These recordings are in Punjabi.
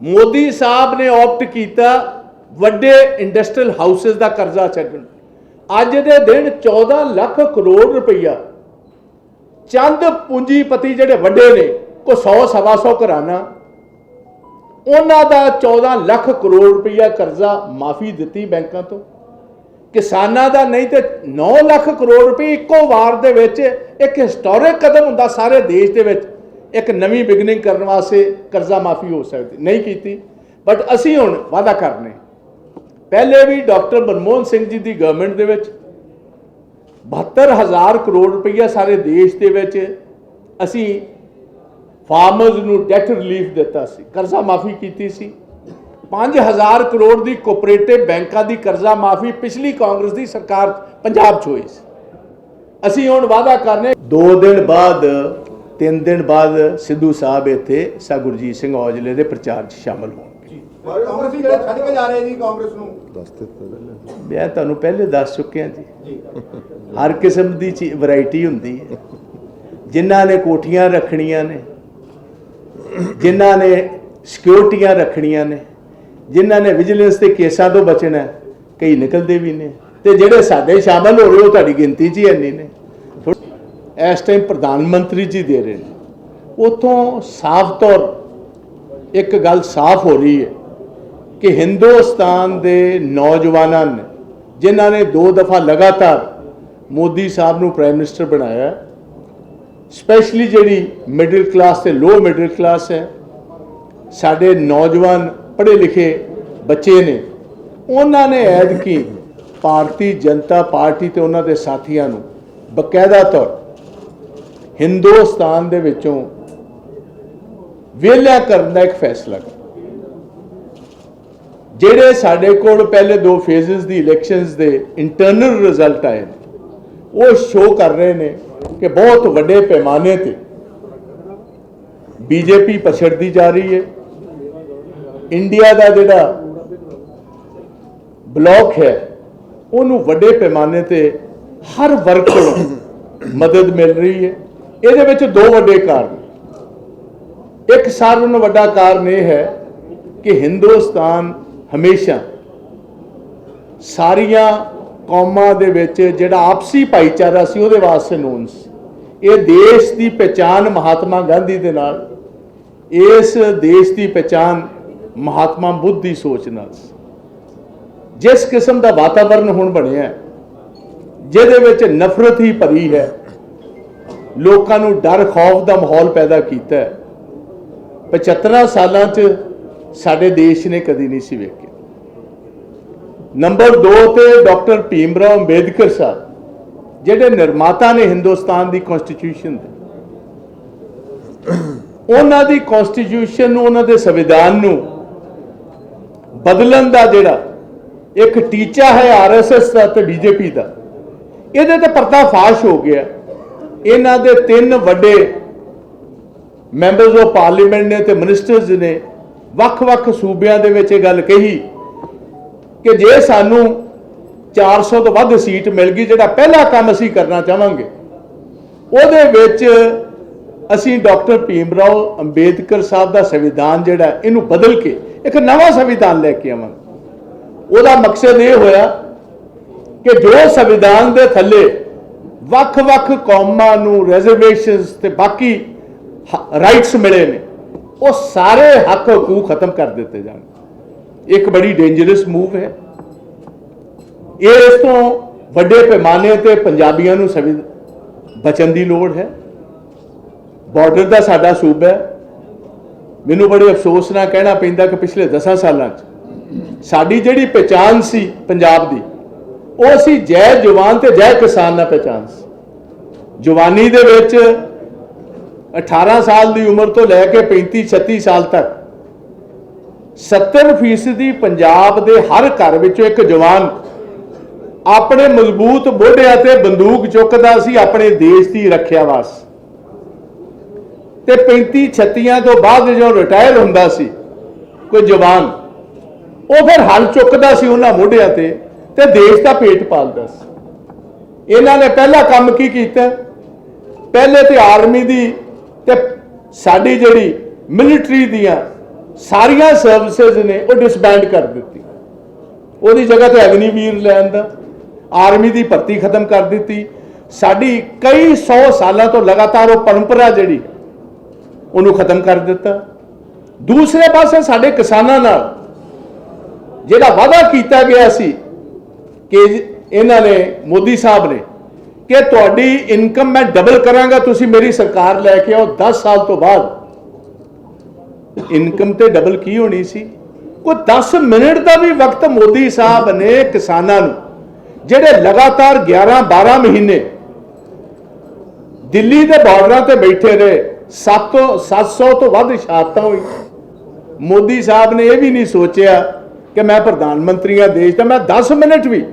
ਮੋਦੀ ਸਾਹਿਬ ਨੇ ਆਪਟ ਕੀਤਾ ਵੱਡੇ ਇੰਡਸਟਰੀਅਲ ਹਾਊਸਸ ਦਾ ਕਰਜ਼ਾ ਛੱਡਣ ਅੱਜ ਦੇ ਦਿਨ 14 ਲੱਖ ਕਰੋੜ ਰੁਪਈਆ। ਚੰਦ ਪੂੰਜੀਪਤੀ ਜਿਹੜੇ ਵੱਡੇ ਨੇ ਕੋ 100 ਸਵਾ 100 ਘਰਾਣਾ। ਉਹਨਾਂ ਦਾ 14 ਲੱਖ ਕਰੋੜ ਰੁਪਈਆ ਕਰਜ਼ਾ ਮਾਫੀ ਦਿੱਤੀ ਬੈਂਕਾਂ ਤੋਂ। ਕਿਸਾਨਾਂ ਦਾ ਨਹੀਂ ਤੇ 9 ਲੱਖ ਕਰੋੜ ਰੁਪਏ ਇੱਕੋ ਵਾਰ ਦੇ ਵਿੱਚ, ਇੱਕ ਹਿਸਟੋਰਿਕ ਕਦਮ ਹੁੰਦਾ ਸਾਰੇ ਦੇਸ਼ ਦੇ ਵਿੱਚ। ਇੱਕ ਨਵੀਂ ਬਿਗਨਿੰਗ ਕਰਨ ਵਾਸਤੇ ਕਰਜ਼ਾ ਮਾਫੀ ਹੋ ਸਕਦੀ, ਨਹੀਂ ਕੀਤੀ। ਬਟ ਅਸੀਂ ਹੁਣ ਵਾਅਦਾ ਕਰਨੇ। ਪਹਿਲੇ ਵੀ ਡਾਕਟਰ ਮਨਮੋਹਨ ਸਿੰਘ ਜੀ ਦੀ ਗਵਰਨਮੈਂਟ ਦੇ ਵਿੱਚ 72000 ਕਰੋੜ ਰੁਪਈਆ ਸਾਰੇ ਦੇਸ਼ ਦੇ ਵਿੱਚ ਅਸੀਂ ਫਾਰਮਰਸ ਨੂੰ ਡੈਟ ਰਿਲੀਫ ਦਿੱਤਾ ਸੀ, ਕਰਜ਼ਾ ਮਾਫੀ ਕੀਤੀ ਸੀ। 5000 ਕਰੋੜ ਦੀ ਕੋਆਪਰੇਟਿਵ ਬੈਂਕਾਂ ਦੀ ਕਰਜ਼ਾ ਮਾਫੀ ਪਿਛਲੀ ਕਾਂਗਰਸ ਦੀ ਸਰਕਾਰ ਪੰਜਾਬ 'ਚ ਹੋਈ ਸੀ। ਅਸੀਂ ਹੁਣ ਵਾਅਦਾ ਕਰਨੇ 2 ਦਿਨ ਬਾਅਦ 3 ਦਿਨ ਬਾਅਦ ਸਿੱਧੂ ਸਾਹਿਬ ਇੱਥੇ ਸਾ ਗੁਰਜੀਤ ਸਿੰਘ ਔਜਲੇ ਦੇ ਪ੍ਰਚਾਰ 'ਚ ਸ਼ਾਮਲ ਹੋਣਗੇ। ਪਰ ਕਾਂਗਰਸੀ ਜਿਹੜੇ ਛੱਡ ਕੇ ਜਾ ਰਹੇ ਜੀ ਕਾਂਗਰਸ ਨੂੰ। ਮੈਂ ਤੁਹਾਨੂੰ ਪਹਿਲੇ ਦੱਸ ਚੁੱਕਿਆ ਜੀ। ਜੀ। ਹਰ ਕਿਸਮ ਦੀ ਚੀ ਵੈਰਾਈਟੀ ਹੁੰਦੀ ਹੈ। ਜਿਨ੍ਹਾਂ ਨੇ ਕੋਠੀਆਂ ਰੱਖਣੀਆਂ ਨੇ ਜਿਨ੍ਹਾਂ ਨੇ ਸਿਕਿਉਰਟੀਆਂ ਰੱਖਣੀਆਂ ਨੇ ਜਿਨ੍ਹਾਂ ਨੇ ਵਿਜੀਲੈਂਸ ਦੇ ਕੇਸਾਂ ਤੋਂ ਬਚਣਾ ਹੈ, ਕਈ ਨਿਕਲਦੇ ਵੀ ਨੇ। ਤੇ ਜਿਹੜੇ ਸਾਡੇ ਸ਼ਾਮਲ ਹੋ ਰਹੇ ਉਹ ਤੁਹਾਡੀ ਗਿਣਤੀ 'ਚ ਹੀ ਇੰਨੀ ਨੇ। ਇਸ ਟਾਈਮ ਪ੍ਰਧਾਨ ਮੰਤਰੀ ਜੀ ਦੇ ਰਹੇ ਨੇ। ਉਥੋਂ ਸਾਫ਼ ਤੌਰ ਇੱਕ ਗੱਲ ਸਾਫ਼ ਹੋ ਰਹੀ ਹੈ ਕਿ ਹਿੰਦੁਸਤਾਨ ਦੇ ਨੌਜਵਾਨਾਂ ਨੇ, ਜਿਨ੍ਹਾਂ ਨੇ ਦੋ ਦਫਾ ਲਗਾਤਾਰ ਮੋਦੀ ਸਾਹਿਬ ਨੂੰ ਪ੍ਰਾਈਮ ਮਿਨਿਸਟਰ ਬਣਾਇਆ ਸਪੈਸ਼ਲੀ ਜਿਹੜੀ ਮਿਡਲ ਕਲਾਸ ਤੇ ਲੋ ਮਿਡਲ ਕਲਾਸ ਹੈ, ਸਾਡੇ ਨੌਜਵਾਨ ਪੜ੍ਹੇ ਲਿਖੇ ਬੱਚੇ ਨੇ, ਉਹਨਾਂ ਨੇ ਐਤਕੀ ਭਾਰਤੀ ਜਨਤਾ ਪਾਰਟੀ ਤੇ ਉਹਨਾਂ ਦੇ ਸਾਥੀਆਂ ਨੂੰ ਬਕਾਇਦਾ ਤੌਰ ਹਿੰਦੁਸਤਾਨ ਦੇ ਵਿੱਚੋਂ ਵਿਹਲਿਆ ਕਰਨ ਦਾ ਇੱਕ ਫੈਸਲਾ ਕੀਤਾ ਜਿਹੜੇ ਸਾਡੇ ਕੋਲ ਪਹਿਲੇ ਦੋ ਫੇਜ਼ਸ ਦੀ ਇਲੈਕਸ਼ਨਸ ਦੇ ਇੰਟਰਨਲ ਰਿਜ਼ਲਟ ਆਏ ਨੇ, ਉਹ ਸ਼ੋਅ ਕਰ ਰਹੇ ਨੇ ਕਿ ਬਹੁਤ ਵੱਡੇ ਪੈਮਾਨੇ ਤੇ ਬੀਜੇਪੀ ਪਛੜਦੀ ਜਾ ਰਹੀ ਹੈ। ਇੰਡੀਆ ਦਾ ਜਿਹੜਾ ਬਲੌਕ ਹੈ, ਉਹਨੂੰ ਵੱਡੇ ਪੈਮਾਨੇ ਤੇ ਹਰ ਵਰਗ ਕੋਲੋਂ ਮਦਦ ਮਿਲ ਰਹੀ ਹੈ। ਇਹਦੇ ਵਿੱਚ ਦੋ ਵੱਡੇ ਕਾਰਨ ਇੱਕ ਸਾਰਿਆਂ ਨਾਲੋਂ ਵੱਡਾ ਕਾਰਨ ਇਹ ਹੈ ਕਿ ਹਿੰਦੁਸਤਾਨ ਹਮੇਸ਼ਾ ਸਾਰੀਆਂ ਕੌਮਾਂ ਦੇ ਵਿੱਚ ਜਿਹੜਾ ਆਪਸੀ ਭਾਈਚਾਰਾ ਸੀ, ਉਹਦੇ ਵਾਸਤੇ ਨੂਨ ਸੀ। ਇਹ ਦੇਸ਼ ਦੀ ਪਛਾਣ ਮਹਾਤਮਾ ਗਾਂਧੀ ਦੇ ਨਾਲ, ਇਸ ਦੇਸ਼ ਦੀ ਪਛਾਣ ਮਹਾਤਮਾ ਬੁੱਧ ਦੀ ਸੋਚ ਨਾਲ ਸੀ। ਜਿਸ ਕਿਸਮ ਦਾ ਵਾਤਾਵਰਣ ਹੁਣ ਬਣਿਆ ਜਿਹਦੇ ਵਿੱਚ ਨਫ਼ਰਤ ਹੀ ਭਰੀ ਹੈ ਲੋਕਾਂ ਨੂੰ ਡਰ, ਖੌਫ ਦਾ ਮਾਹੌਲ ਪੈਦਾ ਕੀਤਾ ਹੈ। 75 ਸਾਲਾਂ 'ਚ ਸਾਡੇ ਦੇਸ਼ ਨੇ ਕਦੀ ਨਹੀਂ ਸੀ ਵੇਖਿਆ। ਨੰਬਰ 2 ਤੇ ਡਾਕਟਰ ਭੀਮ ਰਾਓ ਅੰਬੇਦਕਰ ਸਾਹਿਬ, ਜਿਹੜੇ ਨਿਰਮਾਤਾ ਨੇ ਹਿੰਦੁਸਤਾਨ ਦੀ ਕਨਸਟੀਟਿਊਸ਼ਨ ਦੇ। ਉਹਨਾਂ ਦੀ ਕਨਸਟੀਟਿਊਸ਼ਨ ਨੂੰ, ਉਹਨਾਂ ਦੇ ਸੰਵਿਧਾਨ ਨੂੰ ਬਦਲਣ ਦਾ ਜਿਹੜਾ ਇੱਕ ਟੀਚਾ ਹੈ ਆਰਐਸਐਸ ਦਾ ਤੇ ਬੀਜੇਪੀ ਦਾ, ਇਹਦੇ ਤੇ ਪਰਦਾ ਫਾਸ਼ ਹੋ ਗਿਆ। ਇਹਨਾਂ ਦੇ ਤਿੰਨ ਵੱਡੇ ਮੈਂਬਰਸ ਆਫ ਪਾਰਲੀਮੈਂਟ ਨੇ ਤੇ ਮਿਨਿਸਟਰਸ ਨੇ ਵੱਖ-ਵੱਖ ਸੂਬਿਆਂ ਦੇ ਵਿੱਚ ਇਹ ਗੱਲ ਕਹੀ ਕਿ ਜੇ ਸਾਨੂੰ 400 ਤੋਂ ਵੱਧ ਸੀਟ ਮਿਲ ਗਈ, ਜਿਹੜਾ ਪਹਿਲਾ ਕੰਮ ਅਸੀਂ ਕਰਨਾ ਚਾਹਾਂਗੇ, ਉਹਦੇ ਵਿੱਚ ਅਸੀਂ ਡਾਕਟਰ ਭੀਮ ਰਾਓ ਅੰਬੇਦਕਰ ਸਾਹਿਬ ਦਾ ਸੰਵਿਧਾਨ ਜਿਹੜਾ, ਇਹਨੂੰ ਬਦਲ ਕੇ ਇੱਕ ਨਵਾਂ ਸੰਵਿਧਾਨ ਲੈ ਕੇ ਆਵਾਂਗੇ। ਉਹਦਾ ਮਕਸਦ ਇਹ ਹੋਇਆ ਕਿ ਜੋ ਸੰਵਿਧਾਨ ਦੇ ਥੱਲੇ ਵੱਖ-ਵੱਖ ਕੌਮਾਂ ਨੂੰ ਰਿਜ਼ਰਵੇਸ਼ਨਸ ਤੇ ਬਾਕੀ ਰਾਈਟਸ ਮਿਲੇ ਨੇ। ਉਹ ਸਾਰੇ ਹੱਕ ਹਕੂਕ ਖਤਮ ਕਰ ਦਿੱਤੇ ਜਾਣ। ਇੱਕ ਬੜੀ ਡੇਂਜਰਸ ਮੂਵ ਹੈ। ਇਹ ਇਸ ਤੋਂ ਵੱਡੇ ਪੈਮਾਨੇ ਤੇ ਪੰਜਾਬੀਆਂ ਨੂੰ ਸੰਵਿ, ਬਚਣ ਦੀ ਲੋੜ ਹੈ। ਬਾਰਡਰ ਦਾ ਸਾਡਾ ਸੂਬਾ ਹੈ। ਮੈਨੂੰ ਬੜੇ ਅਫਸੋਸ ਨਾਲ ਕਹਿਣਾ ਪੈਂਦਾ ਕਿ ਪਿਛਲੇ 10 ਸਾਲਾਂ 'ਚ ਸਾਡੀ ਜਿਹੜੀ ਪਛਾਣ ਸੀ ਪੰਜਾਬ ਦੀ ਉਹ ਅਸੀਂ ਜੈ ਜਵਾਨ ਤੇ ਜੈ ਕਿਸਾਨ ਨਾਲ ਪਛਾਣ ਸੀ। ਜਵਾਨੀ ਦੇ ਵਿੱਚ 18 ਸਾਲ ਦੀ ਉਮਰ ਤੋਂ ਲੈ ਕੇ 35 36 ਸਾਲ ਤੱਕ 70% ਪੰਜਾਬ ਦੇ ਹਰ ਘਰ ਵਿੱਚੋਂ ਇੱਕ ਜਵਾਨ ਆਪਣੇ ਮਜ਼ਬੂਤ ਮੋਢਿਆਂ ਤੇ ਬੰਦੂਕ ਚੁੱਕਦਾ ਸੀ, ਆਪਣੇ ਦੇਸ਼ ਦੀ ਰੱਖਿਆ ਵਾਸਤੇ ਤੇ 35 36 ਤੋਂ ਬਾਅਦ ਜਦੋਂ ਰਿਟਾਇਰ ਹੁੰਦਾ ਸੀ, ਕੋਈ ਜਵਾਨ, ਉਹ ਫਿਰ ਹਲ ਚੁੱਕਦਾ ਸੀ ਉਹਨਾਂ ਮੋਢਿਆਂ ਤੇ। ਤੇ ਦੇਸ਼ ਦਾ ਪੇਟ ਪਾਲਦਾ ਸੀ। ਇਹਨਾਂ ਨੇ ਪਹਿਲਾ ਕੰਮ ਕੀ ਕੀਤਾ? ਪਹਿਲੇ ਤੇ ਆਰਮੀ ਦੀ ਤੇ ਸਾਡੀ ਜਿਹੜੀ ਮਿਲਟਰੀ ਦੀਆਂ ਸਾਰੀਆਂ ਸਰਵਿਸਿਜ਼ ਨੇ ਉਹ ਡਿਸਬੈਂਡ ਕਰ ਦਿੱਤੀ। ਉਹਦੀ ਜਗ੍ਹਾ ਤੇ ਅਗਨੀਵੀਰ ਲੈਣ ਦਾ, ਆਰਮੀ ਦੀ ਭਰਤੀ ਖਤਮ ਕਰ ਦਿੱਤੀ। ਸਾਡੀ ਕਈ 100 ਸਾਲਾਂ ਤੋਂ ਲਗਾਤਾਰ ਉਹ ਪਰੰਪਰਾ ਜਿਹੜੀ, ਉਹਨੂੰ ਖਤਮ ਕਰ ਦਿੱਤਾ। ਦੂਸਰੇ ਪਾਸੇ ਸਾਡੇ ਕਿਸਾਨਾਂ ਨਾਲ ਜਿਹੜਾ ਵਾਅਦਾ ਕੀਤਾ ਗਿਆ ਸੀ ਕਿ ਇਹਨਾਂ ਨੇ, ਮੋਦੀ ਸਾਹਿਬ ਨੇ, ਕਿ ਤੁਹਾਡੀ ਇਨਕਮ ਮੈਂ ਡਬਲ ਕਰਾਂਗਾ, ਤੁਸੀਂ ਮੇਰੀ ਸਰਕਾਰ ਲੈ ਕੇ ਆਓ 10 ਸਾਲ ਤੋਂ ਬਾਅਦ। ਇਨਕਮ ਤੇ ਡਬਲ ਕੀ ਹੋਣੀ ਸੀ? ਕੋਈ 10 ਮਿੰਟ ਦਾ ਵੀ ਵਕਤ ਮੋਦੀ ਸਾਹਿਬ ਨੇ ਕਿਸਾਨਾਂ ਨੂੰ, ਜਿਹੜੇ ਲਗਾਤਾਰ 11 12 ਮਹੀਨੇ ਦਿੱਲੀ ਦੇ ਬਾਰਡਰਾਂ ਤੇ ਬੈਠੇ ਰਹੇ 700 700 ਤੋਂ ਵੱਧ ਸ਼ਹਾਦਤਾਂ ਹੋਈ ਮੋਦੀ ਸਾਹਿਬ ਨੇ ਇਹ ਵੀ ਨਹੀਂ ਸੋਚਿਆ ਕਿ ਮੈਂ ਪ੍ਰਧਾਨ ਮੰਤਰੀ ਆ ਦੇਸ਼ ਦਾ, ਮੈਂ 10 ਮਿੰਟ ਵੀ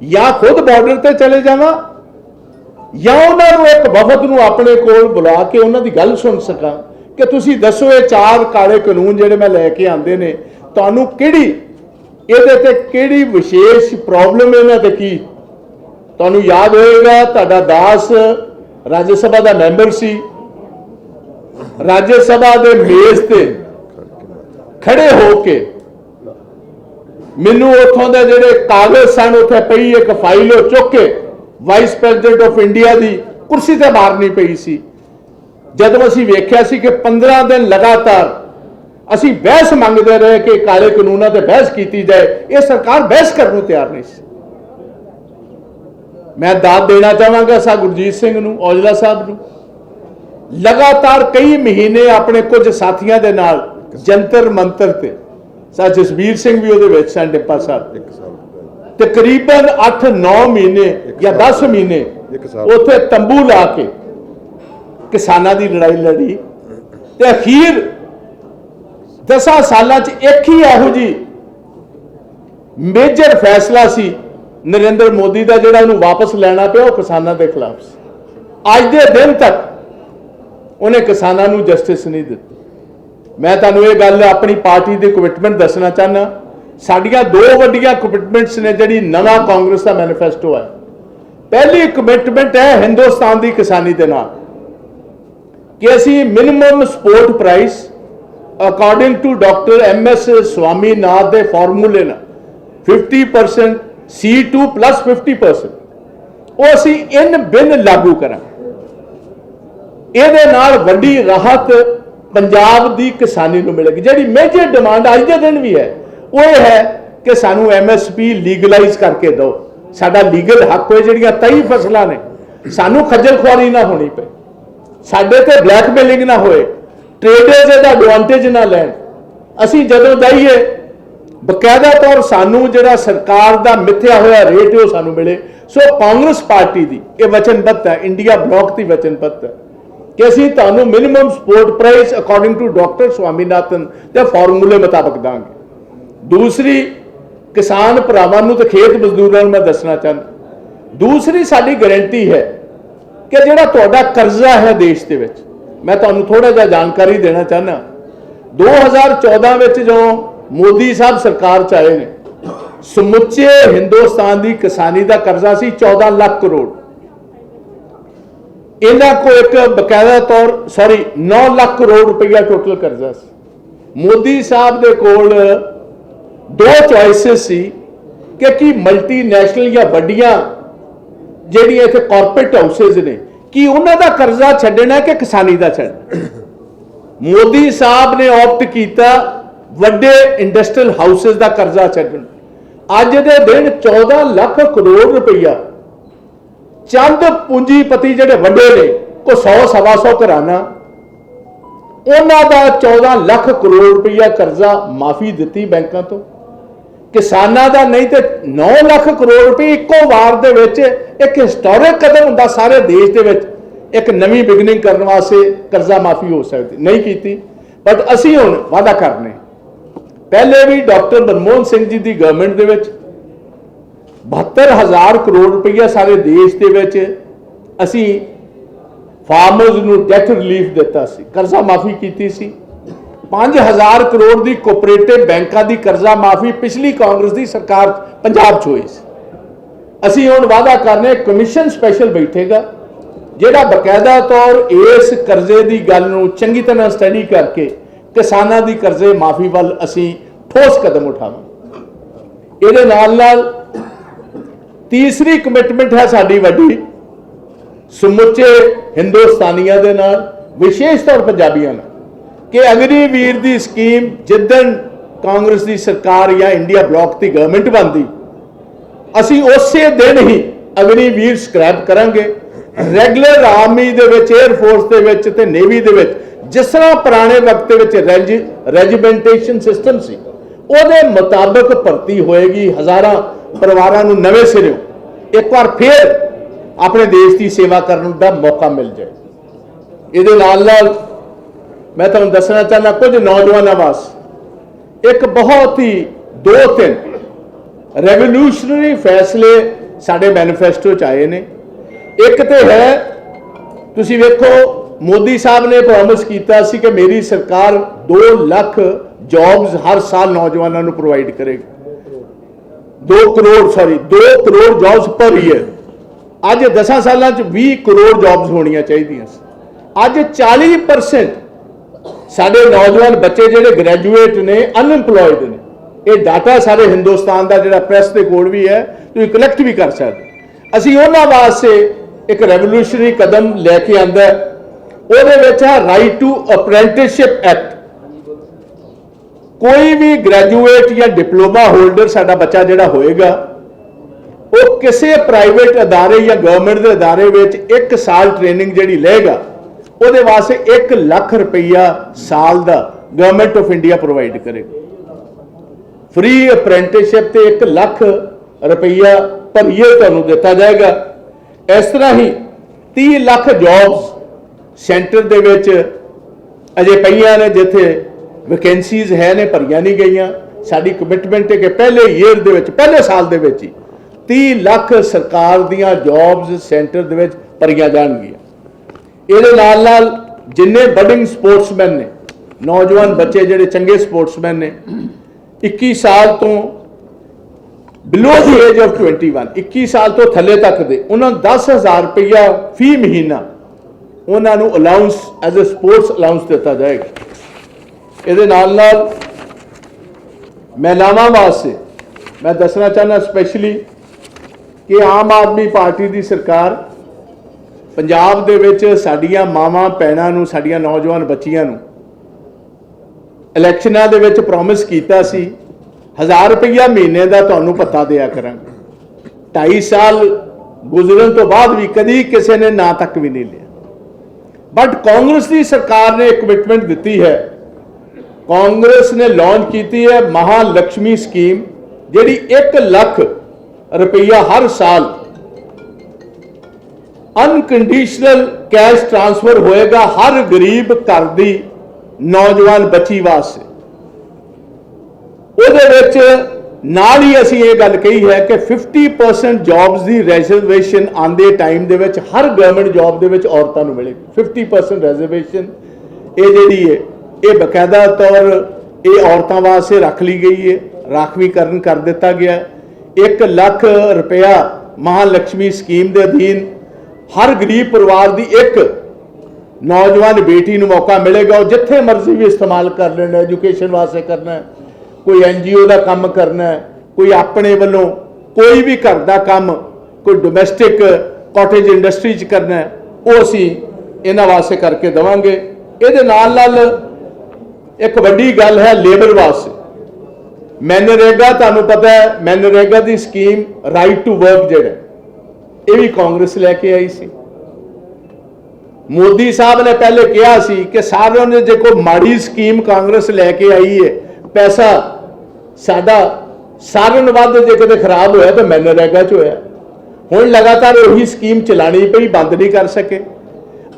ਜਾਂ ਖੁਦ ਬਾਰਡਰ ਤੇ ਚਲੇ ਜਾਵਾਂ, ਜਾਂ ਉਹਨਾਂ ਨੂੰ ਇੱਕ ਵਫਦ ਨੂੰ ਆਪਣੇ ਕੋਲ ਬੁਲਾ ਕੇ ਉਹਨਾਂ ਦੀ ਗੱਲ ਸੁਣ ਸਕਾਂ ਕਿ ਤੁਸੀਂ ਦੱਸੋ ਇਹ ਚਾਰ ਕਾਲੇ ਕਾਨੂੰਨ ਜਿਹੜੇ ਮੈਂ ਲੈ ਕੇ ਆਂਦੇ ਨੇ, ਤੁਹਾਨੂੰ ਕਿਹੜੀ, ਇਹਦੇ ਤੇ ਕਿਹੜੀ ਵਿਸ਼ੇਸ਼ ਪ੍ਰੋਬਲਮ ਇਹਨਾਂ ਤੇ ਕੀ? ਤੁਹਾਨੂੰ ਯਾਦ ਹੋਏਗਾ, ਤੁਹਾਡਾ ਦਾਸ ਰਾਜ ਸਭਾ ਦਾ ਮੈਂਬਰ ਸੀ। ਰਾਜ ਸਭਾ ਦੇ ਮੇਜ਼ ਤੇ ਖੜੇ ਹੋ ਕੇ ਮੈਨੂੰ ਉੱਥੋਂ ਦੇ ਜਿਹੜੇ ਕਾਗਜ਼ ਸਨ, ਉੱਥੇ ਪਈ ਇੱਕ ਫਾਈਲ ਉਹ ਚੁੱਕ ਕੇ ਵਾਈਸ ਪ੍ਰੈਜ਼ੀਡੈਂਟ ਆਫ ਇੰਡੀਆ ਦੀ ਕੁਰਸੀ ਤੇ ਮਾਰਨੀ ਪਈ ਸੀ। ਜਦੋਂ ਅਸੀਂ ਵੇਖਿਆ ਸੀ ਕਿ 15 ਦਿਨ ਲਗਾਤਾਰ ਅਸੀਂ ਬਹਿਸ ਮੰਗਦੇ ਰਹੇ ਕਿ ਕਾਲੇ ਕਾਨੂੰਨਾਂ ਤੇ ਬਹਿਸ ਕੀਤੀ ਜਾਏ, ਇਹ ਸਰਕਾਰ ਬਹਿਸ ਕਰਨ ਨੂੰ ਤਿਆਰ ਨਹੀਂ ਸੀ। ਮੈਂ ਦਾਤ ਦੇਣਾ ਚਾਹਾਂਗਾ ਸਾ ਗੁਰਜੀਤ ਸਿੰਘ ਨੂੰ, ਔਜਲਾ ਸਾਹਿਬ ਨੂੰ। ਲਗਾਤਾਰ ਕਈ ਮਹੀਨੇ ਆਪਣੇ ਕੁਝ ਸਾਥੀਆਂ ਦੇ ਨਾਲ ਜੰਤਰ ਮੰਤਰ ਤੇ ਸਾ ਜਸਵੀਰ ਸਿੰਘ ਵੀ ਉਹਦੇ ਵਿੱਚ ਸਨ ਡਿੱਪਾ ਸਾਹਿਬ। ਇੱਕ ਸਾਲ ਤਕਰੀਬਨ 8-9 ਮਹੀਨੇ ਜਾਂ 10 ਮਹੀਨੇ ਇੱਕ ਸਾਲ। ਉੱਥੇ ਤੰਬੂ ਲਾ ਕੇ ਕਿਸਾਨਾਂ ਦੀ ਲੜਾਈ ਲੜੀ। ਤੇ ਅਖੀਰ 10 ਸਾਲਾਂ 'ਚ ਇੱਕ ਹੀ ਇਹੋ ਜੀ ਮੇਜਰ ਫੈਸਲਾ ਸੀ ਨਰਿੰਦਰ ਮੋਦੀ ਦਾ ਜਿਹੜਾ ਉਹਨੂੰ ਵਾਪਸ ਲੈਣਾ ਪਿਆ ਉਹ ਕਿਸਾਨਾਂ ਦੇ ਖਿਲਾਫ ਸੀ। ਅੱਜ ਦੇ ਦਿਨ ਤੱਕ ਉਹਨੇ ਕਿਸਾਨਾਂ ਨੂੰ ਜਸਟਿਸ ਨਹੀਂ ਦਿੱਤੀ। ਮੈਂ ਤੁਹਾਨੂੰ ਇਹ ਗੱਲ ਆਪਣੀ ਪਾਰਟੀ ਦੀ ਕਮਿਟਮੈਂਟ ਦੱਸਣਾ ਚਾਹਨਾ ਸਾਡੀਆਂ ਦੋ ਵੱਡੀਆਂ ਕਮਿਟਮੈਂਟਸ ਨੇ ਜਿਹੜੀ ਨਵਾਂ ਕਾਂਗਰਸ ਦਾ ਮੈਨੀਫੈਸਟੋ ਹੈ ਪਹਿਲੀ ਕਮਿਟਮੈਂਟ ਹੈ ਹਿੰਦੁਸਤਾਨ ਦੀ ਕਿਸਾਨੀ ਦੇ ਨਾਲ ਕਿ ਅਸੀਂ minimum support price according to doctor M S Swaminath ਦੇ ਫਾਰਮੂਲੇ ਨਾਲ 50% C2 50% ਉਹ ਅਸੀਂ ਇਨ ਬਿਨ ਲਾਗੂ ਕਰਾਂ ਇਹਦੇ ਨਾਲ ਵੱਡੀ ਰਾਹਤ ਪੰਜਾਬ ਦੀ ਕਿਸਾਨੀ ਨੂੰ ਮਿਲੇਗੀ। ਜਿਹੜੀ ਮੇਜਰ ਡਿਮਾਂਡ ਅੱਜ ਦੇ ਦਿਨ ਵੀ ਹੈ, ਉਹ ਇਹ ਹੈ ਕਿ ਸਾਨੂੰ ਐਮਐਸਪੀ ਲੀਗਲਾਈਜ਼ ਕਰਕੇ ਦਿਓ। ਸਾਡਾ ਲੀਗਲ ਹੱਕ ਹੋਏ ਜਿਹੜੀਆਂ ਤਈ ਫਸਲਾਂ ਨੇ, ਸਾਨੂੰ ਖੱਜਲ ਖੁਆਰੀ ਨਾ ਹੋਣੀ ਪਏ। ਸਾਡੇ ਤੇ ਬਲੈਕਮੇਲਿੰਗ ਨਾ ਹੋਏ ਟ੍ਰੇਡਰਸ ਇਹਦਾ ਐਡਵਾਂਟੇਜ ਨਾ ਲੈਣ। ਅਸੀਂ ਜਦੋਂ ਜਾਈਏ, ਬਕਾਇਦਾ ਤੌਰ ਸਾਨੂੰ ਜਿਹੜਾ ਸਰਕਾਰ ਦਾ ਮਿੱਥਿਆ ਹੋਇਆ ਰੇਟ ਉਹ ਸਾਨੂੰ ਮਿਲੇ। ਸੋ ਕਾਂਗਰਸ ਪਾਰਟੀ ਦੀ ਇਹ ਵਚਨਬੱਧ ਹੈ ਇੰਡੀਆ ਬਲੌਕ ਦੀ ਵਚਨਬੱਧ ਹੈ। ਕਿ ਅਸੀਂ ਤੁਹਾਨੂੰ minimum support price according to doctor Swaminathan ਦੇ ਫਾਰਮੂਲੇ ਮੁਤਾਬਕ ਦਾਂਗੇ। ਦੂਸਰੀ, ਕਿਸਾਨ ਭਰਾਵਾਂ ਨੂੰ ਤੇ ਖੇਤ ਮਜ਼ਦੂਰਾਂ ਨੂੰ ਮੈਂ ਦੱਸਣਾ ਚਾਹੁੰਦਾ। ਦੂਸਰੀ, ਸਾਡੀ ਗਾਰੰਟੀ ਹੈ ਕਿ ਜਿਹੜਾ ਤੁਹਾਡਾ ਕਰਜ਼ਾ ਹੈ ਦੇਸ਼ ਦੇ ਵਿੱਚ, ਮੈਂ ਤੁਹਾਨੂੰ ਥੋੜਾ ਜਿਹਾ ਜਾਣਕਾਰੀ ਦੇਣਾ ਚਾਹਨਾ 2014 ਵਿੱਚ ਜਦੋਂ ਮੋਦੀ ਸਾਹਿਬ ਸਰਕਾਰ ਚ ਆਏ ਨੇ, ਸਮੁੱਚੇ ਹਿੰਦੁਸਤਾਨ ਦੀ ਕਿਸਾਨੀ ਦਾ ਕਰਜ਼ਾ ਸੀ 14 ਲੱਖ ਕਰੋੜ। ਇਹਨਾਂ ਕੋ ਇੱਕ ਬਕਾਇਦਾ ਤੌਰ ਸੌਰੀ 9 ਲੱਖ ਕਰੋੜ ਰੁਪਈਆ ਟੋਟਲ ਕਰਜ਼ਾ ਸੀ। ਮੋਦੀ ਸਾਹਿਬ ਦੇ ਕੋਲ ਦੋ ਚੋਇਸਸ ਸੀ ਕਿ ਕੀ ਮਲਟੀਨੈਸ਼ਨਲ ਜਾਂ ਵੱਡੀਆਂ ਜਿਹੜੀਆਂ ਇੱਥੇ ਕਾਰਪੋਰੇਟ ਹਾਊਸਸ ਨੇ, ਕੀ ਉਹਨਾਂ ਦਾ ਕਰਜ਼ਾ ਛੱਡਣਾ ਕਿ ਕਿਸਾਨੀ ਦਾ ਛੱਡਣਾ ਮੋਦੀ ਸਾਹਿਬ ਨੇ ਆਪਟ ਕੀਤਾ ਵੱਡੇ ਇੰਡਸਟਰੀਅਲ ਹਾਊਸਸ ਦਾ ਕਰਜ਼ਾ ਛੱਡਣ। ਅੱਜ ਦੇ ਦਿਨ 14 ਲੱਖ ਕਰੋੜ ਰੁਪਈਆ ਚੰਦ ਪੂੰਜੀਪਤੀ ਜਿਹੜੇ ਵੱਡੇ ਨੇ ਕੋ 100 ਸਵਾ 100 ਘਰਾਣਾ ਉਹਨਾਂ ਦਾ 14 ਲੱਖ ਕਰੋੜ ਰੁਪਇਆ ਕਰਜ਼ਾ ਮਾਫੀ ਦਿੱਤੀ ਬੈਂਕਾਂ ਤੋਂ। ਕਿਸਾਨਾਂ ਦਾ ਨਹੀਂ ਤੇ 9 ਲੱਖ ਕਰੋੜ ਰੁਪਏ ਇੱਕੋ ਵਾਰ ਦੇ ਵਿੱਚ, ਇੱਕ ਹਿਸਟੋਰਿਕ ਕਦਮ ਹੁੰਦਾ ਸਾਰੇ ਦੇਸ਼ ਦੇ ਵਿੱਚ, ਇੱਕ ਨਵੀਂ ਬਿਗਨਿੰਗ ਕਰਨ ਵਾਸਤੇ ਕਰਜ਼ਾ ਮਾਫੀ ਹੋ ਸਕਦੀ, ਨਹੀਂ ਕੀਤੀ। ਬਟ ਅਸੀਂ ਹੁਣ ਵਾਅਦਾ ਕਰਨੇ। ਪਹਿਲੇ ਵੀ ਡਾਕਟਰ ਮਨਮੋਹਨ ਸਿੰਘ ਜੀ ਦੀ ਗਵਰਨਮੈਂਟ ਦੇ ਵਿੱਚ 72000 ਕਰੋੜ ਰੁਪਈਆ ਸਾਰੇ ਦੇਸ਼ ਦੇ ਵਿੱਚ ਅਸੀਂ ਫਾਰਮਰਜ਼ ਨੂੰ ਡੈਥ ਰਿਲੀਫ ਦਿੱਤਾ ਸੀ, ਕਰਜ਼ਾ ਮਾਫੀ ਕੀਤੀ ਸੀ। 5000 ਕਰੋੜ ਦੀ ਕੋਆਪਰੇਟਿਵ ਬੈਂਕਾਂ ਦੀ ਕਰਜ਼ਾ ਮਾਫੀ ਪਿਛਲੀ ਕਾਂਗਰਸ ਦੀ ਸਰਕਾਰ ਪੰਜਾਬ 'ਚ ਹੋਈ ਸੀ। ਅਸੀਂ ਹੁਣ ਵਾਅਦਾ ਕਰਨੇ ਕਮਿਸ਼ਨ ਸਪੈਸ਼ਲ ਬੈਠੇਗਾ, ਜਿਹੜਾ ਬਕਾਇਦਾ ਤੌਰ ਇਸ ਕਰਜ਼ੇ ਦੀ ਗੱਲ ਨੂੰ ਚੰਗੀ ਤਰ੍ਹਾਂ ਸਟੱਡੀ ਕਰਕੇ ਕਿਸਾਨਾਂ ਦੀ ਕਰਜ਼ੇ ਮਾਫੀ ਵੱਲ ਅਸੀਂ ਠੋਸ ਕਦਮ ਉਠਾਵਾਂਗੇ। ਇਹਦੇ ਨਾਲ ਨਾਲ ਤੀਸਰੀ ਕਮਿਟਮੈਂਟ ਹੈ ਸਾਡੀ ਵੱਡੀ, ਸਮੁੱਚੇ ਹਿੰਦੁਸਤਾਨੀਆਂ ਦੇ ਨਾਲ, ਵਿਸ਼ੇਸ਼ ਤੌਰ ਪੰਜਾਬੀਆਂ ਨਾਲ, ਕਿ ਅਗਨੀਵੀਰ ਦੀ ਸਕੀਮ ਜਿੱਦਣ ਕਾਂਗਰਸ ਦੀ ਸਰਕਾਰ ਜਾਂ ਇੰਡੀਆ ਬਲੌਕ ਦੀ ਗਵਰਨਮੈਂਟ ਬਣਦੀ, ਅਸੀਂ ਉਸੇ ਦਿਨ ਹੀ ਅਗਨੀਵੀਰ ਸਕ੍ਰੈਪ ਕਰਾਂਗੇ। ਰੈਗੂਲਰ ਆਰਮੀ ਦੇ ਵਿੱਚ 에ਅਰ ਫੋਰਸ ਦੇ ਵਿੱਚ ਤੇ ਨੇਵੀ ਦੇ ਵਿੱਚ, ਜਿਸ ਤਰ੍ਹਾਂ ਪੁਰਾਣੇ ਵਕਤ ਦੇ ਵਿੱਚ ਰੈਜੀਮੈਂਟੇਸ਼ਨ ਸਿਸਟਮ ਸੀ, ਉਹਦੇ ਮੁਤਾਬਕ ਭਰਤੀ ਹੋਏਗੀ ਹਜ਼ਾਰਾਂ ਪਰਿਵਾਰਾਂ ਨੂੰ ਨਵੇਂ ਸਿਰਿਓਂ, ਇੱਕ ਵਾਰ ਫੇਰ ਆਪਣੇ ਦੇਸ਼ ਦੀ ਸੇਵਾ ਕਰਨ ਦਾ ਮੌਕਾ ਮਿਲ ਜਾਏ। ਇਹਦੇ ਨਾਲ ਨਾਲ ਮੈਂ ਤੁਹਾਨੂੰ ਦੱਸਣਾ ਚਾਹੁੰਦਾ, ਕੁਝ ਨੌਜਵਾਨਾਂ ਵਾਸਤੇ ਇੱਕ ਬਹੁਤ ਹੀ ਦੋ ਤਿੰਨ ਰੈਵੋਲੂਸ਼ਨਰੀ ਫੈਸਲੇ ਸਾਡੇ ਮੈਨੀਫੈਸਟੋ ਚ ਆਏ ਨੇ। ਇੱਕ ਤੇ ਹੈ, ਤੁਸੀਂ ਵੇਖੋ, ਮੋਦੀ ਸਾਹਿਬ ਨੇ ਪ੍ਰੋਮਿਸ ਕੀਤਾ ਸੀ ਕਿ ਮੇਰੀ ਸਰਕਾਰ 2 ਲੱਖ ਜੌਬਸ ਹਰ ਸਾਲ ਨੌਜਵਾਨਾਂ ਨੂੰ ਪ੍ਰੋਵਾਈਡ ਕਰੇਗੀ। 2 crore sorry 2 crore jobs per year ਅੱਜ 10 ਸਾਲਾਂ ਚ 20 ਕਰੋੜ ਜੌਬਸ ਹੋਣੀਆਂ ਚਾਹੀਦੀਆਂ ਸੀ। ਅੱਜ 40% ਸਾਡੇ ਨੌਜਵਾਨ ਬੱਚੇ ਜਿਹੜੇ ਗ੍ਰੈਜੂਏਟ ਨੇ ਅਨਇੰਪਲੋਇਡ ਨੇ, ਇਹ ਡਾਟਾ ਸਾਰੇ ਹਿੰਦੁਸਤਾਨ ਦਾ ਜਿਹੜਾ ਪ੍ਰੈਸ ਦੇ ਕੋਲ ਵੀ ਹੈ, ਤੁਸੀਂ ਕਲੈਕਟ ਵੀ ਕਰ ਸਕਦੇ ਅਸੀਂ ਉਹਨਾਂ ਵਾਸਤੇ ਇੱਕ ਰੈਵੋਲੂਸ਼ਨਰੀ ਕਦਮ ਲੈ ਕੇ ਆਂਦਾ ਉਹਦੇ ਵਿੱਚ ਹੈ ਰਾਈਟ ਟੂ ਅਪ੍ਰੈਂਟਿਸਸ਼ਿਪ ਐਕਟ ਕੋਈ ਵੀ ਗ੍ਰੈਜੂਏਟ ਜਾਂ ਡਿਪਲੋਮਾ ਹੋਲਡਰ ਸਾਡਾ ਬੱਚਾ ਜਿਹੜਾ ਹੋਏਗਾ, ਉਹ ਕਿਸੇ ਪ੍ਰਾਈਵੇਟ ਅਦਾਰੇ ਜਾਂ ਗਵਰਨਮੈਂਟ ਦੇ ਅਦਾਰੇ ਵਿੱਚ 1 ਸਾਲ ਟ੍ਰੇਨਿੰਗ ਜਿਹੜੀ ਲਏਗਾ, ਉਹਦੇ ਵਾਸਤੇ 1 ਲੱਖ ਰੁਪਈਆ ਸਾਲ ਦਾ ਗਵਰਨਮੈਂਟ ਆਫ ਇੰਡੀਆ ਪ੍ਰੋਵਾਈਡ ਕਰੇਗੀ ਫ੍ਰੀ ਅਪ੍ਰੈਂਟਿਸਸ਼ਿਪ ਤੇ 1 ਲੱਖ ਰੁਪਈਆ ਪਰ ਈਅਰ ਤੁਹਾਨੂੰ ਦਿੱਤਾ ਜਾਏਗਾ। ਇਸ ਤਰ੍ਹਾਂ ਹੀ 30 ਲੱਖ ਜੌਬਸ ਸੈਂਟਰ ਦੇ ਵਿੱਚ ਅਜੇ ਪਈਆਂ ਨੇ ਜਿੱਥੇ ਵੈਕੈਂਸੀਜ਼ ਹੈ ਨੇ, ਭਰੀਆਂ ਨਹੀਂ ਗਈਆਂ। ਸਾਡੀ ਕਮਿਟਮੈਂਟ ਹੈ ਕਿ ਪਹਿਲੇ ਈਅਰ ਦੇ ਵਿੱਚ, ਪਹਿਲੇ ਸਾਲ ਦੇ ਵਿੱਚ ਹੀ 30 ਲੱਖ ਸਰਕਾਰ ਦੀਆਂ ਜੌਬਸ ਸੈਂਟਰ ਦੇ ਵਿੱਚ ਭਰੀਆਂ ਜਾਣਗੀਆਂ। ਇਹਦੇ ਨਾਲ ਨਾਲ ਜਿੰਨੇ ਬਡਿੰਗ ਸਪੋਰਟਸਮੈਨ ਨੇ, ਨੌਜਵਾਨ ਬੱਚੇ ਜਿਹੜੇ ਚੰਗੇ ਸਪੋਰਟਸਮੈਨ ਨੇ 21 ਸਾਲ ਤੋਂ ਬਿਲੋ ਦੀ ਏਜ ਆਫ 21 21 ਸਾਲ ਤੋਂ ਥੱਲੇ ਤੱਕ ਦੇ, ਉਹਨਾਂ ਨੂੰ 10000 ਰੁਪਇਆ ਫੀ ਮਹੀਨਾ ਉਹਨਾਂ ਨੂੰ allowance as a sports allowance ਦਿੱਤਾ ਜਾਏਗਾ। ਇਹਦੇ ਨਾਲ ਨਾਲ ਮਹਿਲਾਵਾਂ ਵਾਸਤੇ, ਮੈਂ ਦੱਸਣਾ ਚਾਹੁੰਦਾ ਸਪੈਸ਼ਲੀ ਕਿ ਆਮ ਆਦਮੀ ਪਾਰਟੀ ਦੀ ਸਰਕਾਰ ਪੰਜਾਬ ਦੇ ਵਿੱਚ ਸਾਡੀਆਂ ਮਾਵਾਂ ਭੈਣਾਂ ਨੂੰ, ਸਾਡੀਆਂ ਨੌਜਵਾਨ ਬੱਚੀਆਂ ਨੂੰ ਇਲੈਕਸ਼ਨਾਂ ਦੇ ਵਿੱਚ ਪ੍ਰੋਮਿਸ ਕੀਤਾ ਸੀ 1000 ਰੁਪਈਆ ਮਹੀਨੇ ਦਾ ਤੁਹਾਨੂੰ ਭੱਤਾ ਦਿਆ ਕਰਾਂਗੇ। 2.5 ਸਾਲ ਗੁਜ਼ਰਨ ਤੋਂ ਬਾਅਦ ਵੀ ਕਦੀ ਕਿਸੇ ਨੇ ਨਾਂ ਤੱਕ ਵੀ ਨਹੀਂ ਲਿਆ। ਬਟ ਕਾਂਗਰਸ ਦੀ ਸਰਕਾਰ ਨੇ ਕਮਿਟਮੈਂਟ ਦਿੱਤੀ ਹੈ ਕਾਂਗਰਸ ਨੇ ਲਾਂਚ ਕੀਤੀ ਹੈ ਮਹਾਲక్ష్ਮੀ ਸਕੀਮ, ਜਿਹੜੀ 1 ਲੱਖ ਰੁਪਈਆ ਹਰ ਸਾਲ ਅਨਕੰਡੀਸ਼ਨਲ ਕੈਸ਼ ਟ੍ਰਾਂਸਫਰ ਹੋਏਗਾ ਹਰ ਗਰੀਬ ਘਰ ਦੀ ਨੌਜਵਾਨ ਬੱਚੀ ਵਾਸਤੇ। ਉਹਦੇ ਵਿੱਚ ਨਾਲ ਹੀ ਅਸੀਂ ਇਹ ਗੱਲ ਕਹੀ ਹੈ ਕਿ 50% ਜੌਬਸ ਦੀ ਰਿਜ਼ਰਵੇਸ਼ਨ ਆਂਦੇ ਟਾਈਮ ਦੇ ਵਿੱਚ ਹਰ ਗਵਰਨਮੈਂਟ ਜੌਬ ਦੇ ਵਿੱਚ ਔਰਤਾਂ ਨੂੰ ਮਿਲੇਗੀ। 50% ਰਿਜ਼ਰਵੇਸ਼ਨ ਇਹ ਜਿਹੜੀ ਹੈ ਇਹ ਬਕਾਇਦਾ ਤੌਰ ਇਹ ਔਰਤਾਂ ਵਾਸਤੇ ਰੱਖ ਲਈ ਗਈ ਹੈ, ਰਾਖਵੀਕਰਨ ਕਰ ਦਿੱਤਾ ਗਿਆ 1 ਲੱਖ ਰੁਪਇਆ ਮਹਾਲక్ష్ਮੀ ਸਕੀਮ ਦੇ ਅਧੀਨ ਹਰ ਗਰੀਬ ਪਰਿਵਾਰ ਦੀ ਇੱਕ ਨੌਜਵਾਨ ਬੇਟੀ ਨੂੰ ਮੌਕਾ ਮਿਲੇਗਾ, ਉਹ ਜਿੱਥੇ ਮਰਜ਼ੀ ਵੀ ਇਸਤੇਮਾਲ ਕਰ ਲੈਣ, ਐਜੂਕੇਸ਼ਨ ਵਾਸਤੇ ਕਰਨਾ ਹੈ, ਕੋਈ ਐਨਜੀਓ ਦਾ ਕੰਮ ਕਰਨਾ ਕੋਈ ਆਪਣੇ ਵੱਲੋਂ ਕੋਈ ਵੀ ਘਰ ਦਾ ਕੰਮ, ਕੋਈ ਡੋਮੈਸਟਿਕ ਕਾਟੇਜ ਇੰਡਸਟਰੀ 'ਚ ਕਰਨਾ ਉਹ ਅਸੀਂ ਇਹਨਾਂ ਵਾਸਤੇ ਕਰਕੇ ਦਵਾਂਗੇ। ਇਹਦੇ ਨਾਲ ਨਾਲ ਇੱਕ ਵੱਡੀ ਗੱਲ ਹੈ ਲੇਬਰ ਵਾਸਤੇ। ਮੈਨਰੇਗਾ ਤੁਹਾਨੂੰ ਪਤਾ ਹੈ ਮੈਨਰੇਗਾ ਦੀ ਸਕੀਮ ਰਾਈਟ ਟੂ ਵਰਕ ਜਿਹੜਾ ਇਹ ਵੀ ਕਾਂਗਰਸ ਲੈ ਕੇ ਆਈ ਸੀ। ਮੋਦੀ ਸਾਹਿਬ ਨੇ ਪਹਿਲੇ ਕਿਹਾ ਸੀ ਕਿ ਸਾਰਿਆਂ ਨੇ ਜੇ ਕੋਈ ਮਾੜੀ ਸਕੀਮ ਕਾਂਗਰਸ ਲੈ ਕੇ ਆਈ ਹੈ, ਪੈਸਾ ਸਾਡਾ ਸਾਰਿਆਂ ਨੂੰ ਵੱਧ ਜੇ ਕਿਤੇ ਖਰਾਬ ਹੋਇਆ ਤਾਂ ਮੈਨਰੇਗਾ ਚ ਹੋਇਆ। ਹੁਣ ਲਗਾਤਾਰ ਉਹੀ ਸਕੀਮ ਚਲਾਣੀ ਪਈ, ਬੰਦ ਨਹੀਂ ਕਰ ਸਕੇ।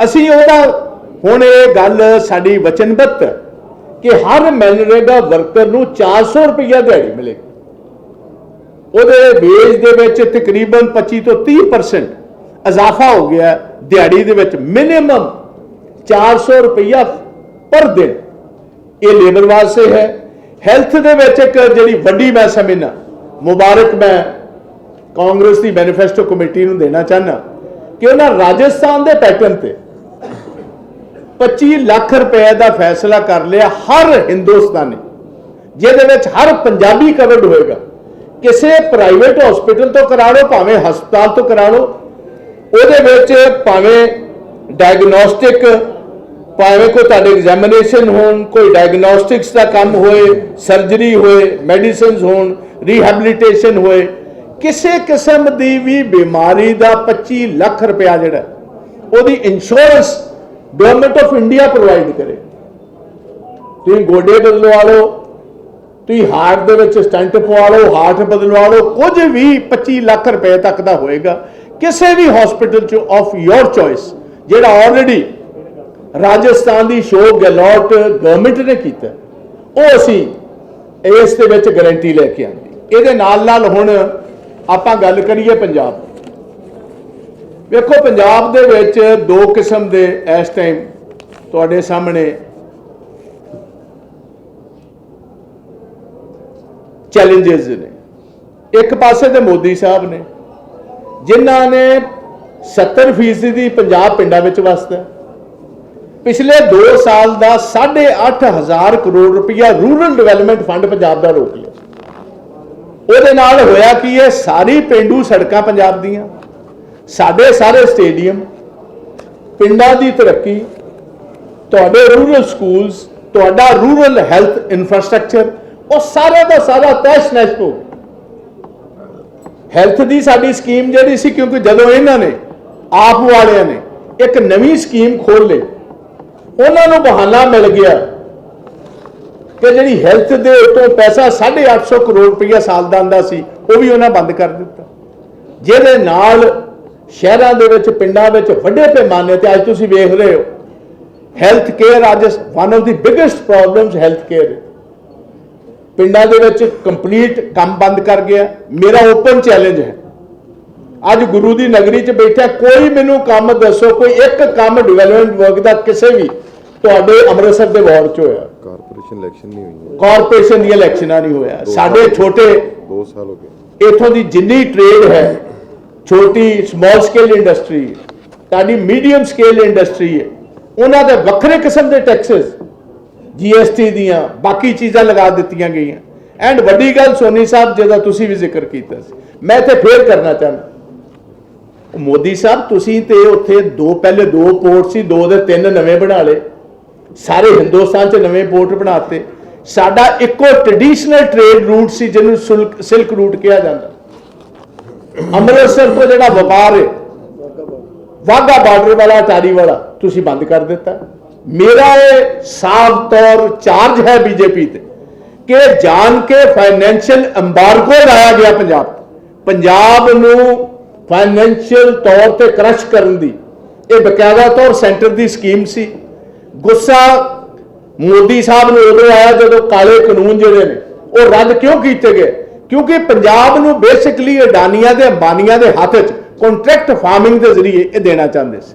ਅਸੀਂ ਉਹਦਾ ਹੁਣ ਇਹ ਗੱਲ ਸਾਡੀ ਵਚਨਬੱਧ ਕਿ ਹਰ ਮੈਨਰੇਗਾ ਵਰਕਰ ਨੂੰ 400 ਰੁਪਇਆ ਦਿਹਾੜੀ ਮਿਲੇਗੀ ਉਹਦੇ ਵੇਜ ਦੇ ਵਿੱਚ ਤਕਰੀਬਨ 25 ਤੋਂ 30% ਇਜ਼ਾਫਾ ਹੋ ਗਿਆ ਦਿਹਾੜੀ ਦੇ ਵਿੱਚ। ਮਿਨੀਮਮ 400 ਰੁਪਇਆ ਪਰ ਦਿਨ। ਇਹ ਲੇਬਰ ਵਾਸਤੇ ਹੈ। ਹੈਲਥ ਦੇ ਵਿੱਚ ਇੱਕ ਜਿਹੜੀ ਵੱਡੀ ਮੈਂ ਸਮਝਣਾ ਮੁਬਾਰਕ ਮੈਂ ਕਾਂਗਰਸ ਦੀ ਮੈਨੀਫੈਸਟੋ ਕਮੇਟੀ ਨੂੰ ਦੇਣਾ ਚਾਹਨਾ ਕਿ ਉਹਨਾਂ ਰਾਜਸਥਾਨ ਦੇ ਪੈਟਰਨ ਤੇ 25 ਲੱਖ ਰੁਪਏ ਦਾ ਫੈਸਲਾ ਕਰ ਲਿਆ ਹਰ ਹਿੰਦੁਸਤਾਨੀ, ਜਿਹਦੇ ਵਿੱਚ ਹਰ ਪੰਜਾਬੀ ਕਵਰਡ ਹੋਏਗਾ। ਕਿਸੇ ਪ੍ਰਾਈਵੇਟ ਹਸਪੀਟਲ ਤੋਂ ਕਰਾ ਲਓ, ਭਾਵੇਂ ਹਸਪਤਾਲ ਤੋਂ ਕਰਾ ਲਓ, ਉਹਦੇ ਵਿੱਚ ਭਾਵੇਂ ਡਾਇਗਨੋਸਟਿਕ ਭਾਵੇਂ ਕੋਈ ਤੁਹਾਡੇ ਐਗਜ਼ਾਮੀਨੇਸ਼ਨ ਹੋਣ, ਕੋਈ ਡਾਇਗਨੋਸਟਿਕਸ ਦਾ ਕੰਮ ਹੋਏ ਸਰਜਰੀ ਹੋਏ ਮੈਡੀਸਿਨਸ ਹੋਣ ਰੀਹੈਬਿਲਿਟੇਸ਼ਨ ਹੋਏ, ਕਿਸੇ ਕਿਸਮ ਦੀ ਵੀ ਬਿਮਾਰੀ ਦਾ 25 ਲੱਖ ਰੁਪਇਆ ਜਿਹੜਾ, ਉਹਦੀ insurance government of India provide ਕਰੇ ਤੁਸੀਂ ਗੋਡੇ ਬਦਲਵਾ ਲਓ ਤੁਸੀਂ ਹਾਰਟ ਦੇ ਵਿੱਚ ਸਟੰਟ ਪਵਾ ਲਓ ਹਾਰਟ ਬਦਲਵਾ ਲਓ ਕੁਝ ਵੀ 25 ਲੱਖ ਰੁਪਏ ਤੱਕ ਦਾ ਹੋਏਗਾ ਕਿਸੇ ਵੀ ਹਸਪੀਟਲ ਚ ਆਫ ਯੋਰ ਚੋਇਸ ਜਿਹੜਾ ਆਲਰੇਡੀ ਰਾਜਸਥਾਨ ਦੀ ਸ਼ੋ ਗੈਲੋਟ ਗਵਰਨਮੈਂਟ ਨੇ ਕੀਤਾ ਉਹ ਅਸੀਂ ਇਸ ਦੇ ਵਿੱਚ ਗਾਰੰਟੀ ਲੈ ਕੇ ਆਂਦੀ ਇਹਦੇ ਨਾਲ ਨਾਲ ਹੁਣ ਆਪਾਂ ਗੱਲ ਕਰੀਏ ਪੰਜਾਬ ਦੀ। ਵੇਖੋ, ਪੰਜਾਬ ਦੇ ਵਿੱਚ ਦੋ ਕਿਸਮ ਦੇ ਇਸ ਟਾਈਮ ਤੁਹਾਡੇ ਸਾਹਮਣੇ ਚੈਲੰਜਸ ਨੇ। ਇੱਕ ਪਾਸੇ ਤੇ ਮੋਦੀ ਸਾਹਿਬ ਨੇ, ਜਿਨ੍ਹਾਂ ਨੇ 70% ਦੀ ਪੰਜਾਬ ਪਿੰਡਾਂ ਵਿੱਚ ਵਸਦਾ ਪਿਛਲੇ 2 ਸਾਲ ਦਾ 8.5 ਕਰੋੜ ਰੁਪਇਆ ਰੂਰਲ ਡਿਵੈਲਪਮੈਂਟ ਫੰਡ ਪੰਜਾਬ ਦਾ ਰੋਕ ਲਿਆ। ਉਹਦੇ ਨਾਲ ਹੋਇਆ ਕੀ ਇਹ ਸਾਰੀ ਪਿੰਡੂ ਸੜਕਾਂ ਪੰਜਾਬ ਦੀਆਂ। ਸਾਡੇ ਸਾਰੇ ਸਟੇਡੀਅਮ, ਪਿੰਡਾਂ ਦੀ ਤਰੱਕੀ, ਤੁਹਾਡੇ ਰੂਰਲ ਸਕੂਲਸ ਤੁਹਾਡਾ ਰੂਰਲ ਹੈਲਥ ਇਨਫਰਾਸਟ੍ਰਕਚਰ ਉਹ ਸਾਰਾ ਦਾ ਸਾਰਾ ਤੈਸ਼ ਨੈਸ਼ ਹੋ ਹੈਲਥ ਦੀ ਸਾਡੀ ਸਕੀਮ ਜਿਹੜੀ ਸੀ, ਕਿਉਂਕਿ ਜਦੋਂ ਇਹਨਾਂ ਨੇ, ਆਪ ਵਾਲਿਆਂ ਨੇ ਇੱਕ ਨਵੀਂ ਸਕੀਮ ਖੋਲ ਲਈ, ਉਹਨਾਂ ਨੂੰ ਬਹਾਨਾ ਮਿਲ ਗਿਆ ਕਿ ਜਿਹੜੀ ਹੈਲਥ ਦੇ ਉਤੋਂ ਪੈਸਾ 850 ਕਰੋੜ ਰੁਪਈਆ ਸਾਲ ਦਾ ਆਂਦਾ ਸੀ, ਉਹ ਵੀ ਉਹਨਾਂ ਬੰਦ ਕਰ ਦਿੱਤਾ। ਜਿਹਦੇ ਨਾਲ ਸ਼ਹਿਰਾਂ ਦੇ ਵਿੱਚ ਪਿੰਡਾਂ ਵਿੱਚ ਵੱਡੇ ਪੈਮਾਨੇ ਤੇ ਅੱਜ ਤੁਸੀਂ ਵੇਖ ਰਹੇ ਹੋ। ਹੈਲਥ ਕੇਅਰ ਅੱਜ one of the biggest problems health care ਪਿੰਡਾਂ ਦੇ ਵਿੱਚ ਕੰਪਲੀਟ ਕੰਮ ਬੰਦ ਕਰ ਗਿਆ। ਮੇਰਾ ਓਪਨ ਚੈਲੰਜ ਹੈ। ਅੱਜ ਗੁਰੂ ਦੀ ਨਗਰੀ 'ਚ ਬੈਠਾ ਕੋਈ ਮੈਨੂੰ ਕੰਮ ਦੱਸੋ ਕੋਈ ਇੱਕ ਕੰਮ ਡਿਵੈਲਪਮੈਂਟ ਵਰਕ ਦਾ ਕਿਸੇ ਵੀ ਤੁਹਾਡੇ ਅੰਮ੍ਰਿਤਸਰ ਦੇ ਵਾਰਡ 'ਚ ਹੋਇਆ। ਕਾਰਪੋਰੇਸ਼ਨ ਇਲੈਕਸ਼ਨ ਨਹੀਂ ਹੋਈ। ਕਾਰਪੋਰੇਸ਼ਨ ਦੀਆਂ ਇਲੈਕਸ਼ਨਾਂ ਨਹੀਂ ਹੋਇਆ। ਸਾਡੇ ਛੋਟੇ 2 ਸਾਲ ਹੋ ਗਏ। ਇਥੋਂ ਦੀ ਜਿੰਨੀ ਟ੍ਰੇਡ ਹੈ ਛੋਟੀ ਸਮਾਲ ਸਕੇਲ ਇੰਡਸਟਰੀ ਤੁਹਾਡੀ ਮੀਡੀਅਮ ਸਕੇਲ ਇੰਡਸਟਰੀ ਹੈ। ਉਹਨਾਂ ਦੇ ਵੱਖਰੇ ਕਿਸਮ ਦੇ ਟੈਕਸਸ ਜੀਐਸਟੀ ਦੀਆਂ, ਬਾਕੀ ਚੀਜ਼ਾਂ ਲਗਾ ਦਿੱਤੀਆਂ ਗਈਆਂ। ਐਂਡ ਵੱਡੀ ਗੱਲ ਸੋਨੀ ਸਾਹਿਬ, ਜਿਹਦਾ ਤੁਸੀਂ ਵੀ ਜ਼ਿਕਰ ਕੀਤਾ ਸੀ। ਮੈਂ ਇੱਥੇ ਫੇਰ ਕਰਨਾ ਚਾਹੁੰਦਾ। ਮੋਦੀ ਸਾਹਿਬ, ਤੁਸੀਂ ਤੇ ਉੱਥੇ ਦੋ, ਪਹਿਲੇ ਦੋ ਪੋਰਟ ਸੀ, ਦੋ ਦੇ ਤਿੰਨ ਨਵੇਂ ਬਣਾ ਲਏ। ਸਾਰੇ ਹਿੰਦੁਸਤਾਨ 'ਚ ਨਵੇਂ ਪੋਰਟ ਬਣਾਤੇ। ਸਾਡਾ ਇੱਕੋ ਟ੍ਰੈਡੀਸ਼ਨਲ ਟ੍ਰੇਡ ਰੂਟ ਸੀ, ਜਿਹਨੂੰ ਸਿਲਕ ਸਿਲਕ ਰੂਟ ਕਿਹਾ ਜਾਂਦਾ। ਅੰਮ੍ਰਿਤਸਰ ਤੋਂ ਜਿਹੜਾ ਵਪਾਰ ਹੈ ਵਾਗਾ ਬਾਰਡਰ ਵਾਲਾ ਅਟਾਰੀ ਵਾਲਾ, ਤੁਸੀਂ ਬੰਦ ਕਰ ਦਿੱਤਾ। ਮੇਰਾ ਇਹ ਸਾਫ਼ ਤੌਰ ਚਾਰਜ ਹੈ ਬੀਜੇਪੀ ਤੇ ਕਿ ਜਾਣ ਕੇ ਫਾਈਨੈਂਸ਼ੀਅਲ ਐਮਬਾਰਗੋ ਲਾਇਆ ਗਿਆ ਪੰਜਾਬ ਤੇ। ਪੰਜਾਬ ਨੂੰ ਫਾਈਨੈਂਸ਼ੀਅਲ ਤੌਰ ਤੇ ਕਰਸ਼ ਕਰਨ ਦੀ, ਇਹ ਬਕਾਇਦਾ ਤੌਰ ਸੈਂਟਰ ਦੀ ਸਕੀਮ ਸੀ। ਗੁੱਸਾ ਮੋਦੀ ਸਾਹਿਬ ਨੂੰ ਉਦੋਂ ਆਇਆ ਜਦੋਂ ਕਾਲੇ ਕਾਨੂੰਨ ਜਿਹੜੇ ਨੇ, ਉਹ ਰੱਦ ਕਿਉਂ ਕੀਤੇ ਗਏ? ਕਿਉਂਕਿ ਪੰਜਾਬ ਨੂੰ ਬੇਸਿਕਲੀ ਅਡਾਨੀਆਂ ਦੇ, ਅੰਬਾਨੀਆਂ ਦੇ ਹੱਥ 'ਚ ਕੰਟਰੈਕਟ ਫਾਰਮਿੰਗ ਦੇ ਜ਼ਰੀਏ ਇਹ ਦੇਣਾ ਚਾਹੁੰਦੇ ਸੀ।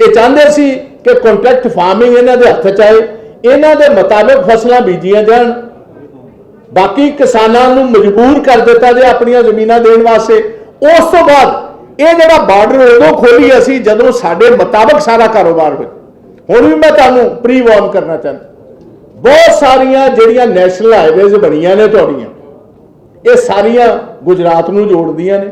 ਇਹ ਚਾਹੁੰਦੇ ਸੀ ਕਿ ਕੰਟਰੈਕਟ ਫਾਰਮਿੰਗ ਇਹਨਾਂ ਦੇ ਹੱਥ 'ਚ ਆਏ, ਇਹਨਾਂ ਦੇ ਮੁਤਾਬਕ ਫਸਲਾਂ ਬੀਜੀਆਂ ਜਾਣ। ਬਾਕੀ ਕਿਸਾਨਾਂ ਨੂੰ ਮਜਬੂਰ ਕਰ ਦਿੱਤਾ ਜੇ ਆਪਣੀਆਂ ਜ਼ਮੀਨਾਂ ਦੇਣ ਵਾਸਤੇ। ਉਸ ਤੋਂ ਬਾਅਦ ਇਹ ਜਿਹੜਾ ਬਾਰਡਰ ਉਦੋਂ ਖੋਲੀ ਅਸੀਂ ਜਦੋਂ ਸਾਡੇ ਮੁਤਾਬਕ ਸਾਰਾ ਕਾਰੋਬਾਰ ਹੋਇਆ। ਹੁਣ ਵੀ ਮੈਂ ਤੁਹਾਨੂੰ ਪ੍ਰੀ ਵਾਰਨ ਕਰਨਾ ਚਾਹੁੰਦਾ। ਬਹੁਤ ਸਾਰੀਆਂ ਜਿਹੜੀਆਂ ਨੈਸ਼ਨਲ ਹਾਈਵੇਜ਼ ਬਣੀਆਂ ਨੇ ਤੁਹਾਡੀਆਂ ਇਹ ਸਾਰੀਆਂ ਗੁਜਰਾਤ ਨੂੰ ਜੋੜਦੀਆਂ ਨੇ।